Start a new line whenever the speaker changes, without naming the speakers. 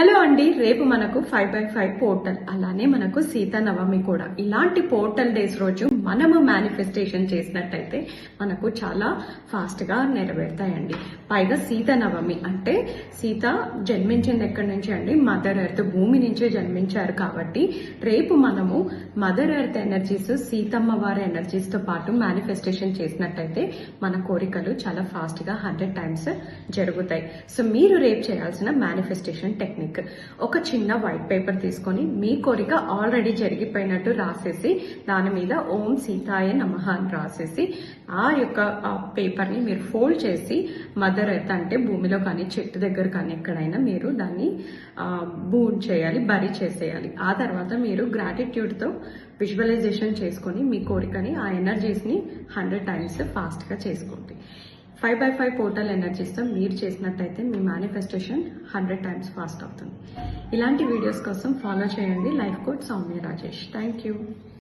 Hello అండి రేపు మనకు ఫైవ్ బై ఫైవ్ పోర్టల్ అలానే మనకు సీతానవమి కూడా. ఇలాంటి పోర్టల్ డేస్ రోజు మనము మేనిఫెస్టేషన్ చేసినట్టయితే మనకు చాలా ఫాస్ట్గా నెరవేరుతాయండి. పైగా సీత నవమి అంటే సీత జన్మించింది ఎక్కడి నుంచి అండి? మదర్ ఎర్త్ భూమి నుంచే జన్మించారు కాబట్టి రేపు మనము మదర్ ఎర్త్ ఎనర్జీస్ సీతమ్మ వారి ఎనర్జీస్తో పాటు మేనిఫెస్టేషన్ చేసినట్టయితే మన కోరికలు చాలా ఫాస్ట్గా హండ్రెడ్ టైమ్స్ జరుగుతాయి. సో మీరు రేపు చేయాల్సిన మేనిఫెస్టేషన్ టెక్నిక్ ఒక చిన్న వైట్ పేపర్ తీసుకొని మీ కోరిక ఆల్రెడీ జరిగిపోయినట్టు రాసేసి దాని మీద ఓం సీతాయ నమః అని రాసేసి ఆ యొక్క పేపర్ని మీరు ఫోల్డ్ చేసి మదర్ ఎర్త్ అంటే భూమిలో కానీ చెట్టు దగ్గర కానీ ఎక్కడైనా మీరు దాన్ని బూన్ చేయాలి బరి చేసేయాలి. ఆ తర్వాత మీరు గ్రాటిట్యూడ్తో విజువలైజేషన్ చేసుకొని మీ కోరికని ఆ ఎనర్జీస్ని హండ్రెడ్ టైమ్స్ ఫాస్ట్గా చేసుకోండి. ఫైవ్ బై ఫైవ్ పోర్టల్ ఎనర్జీస్తో మీరు చేసినట్టయితే మీ మేనిఫెస్టేషన్ హండ్రెడ్ టైమ్స్ ఫాస్ట్ అవుతుంది. ఇలాంటి వీడియోస్ కోసం ఫాలో చేయండి. Life coach Soumya Rajesh. Thank you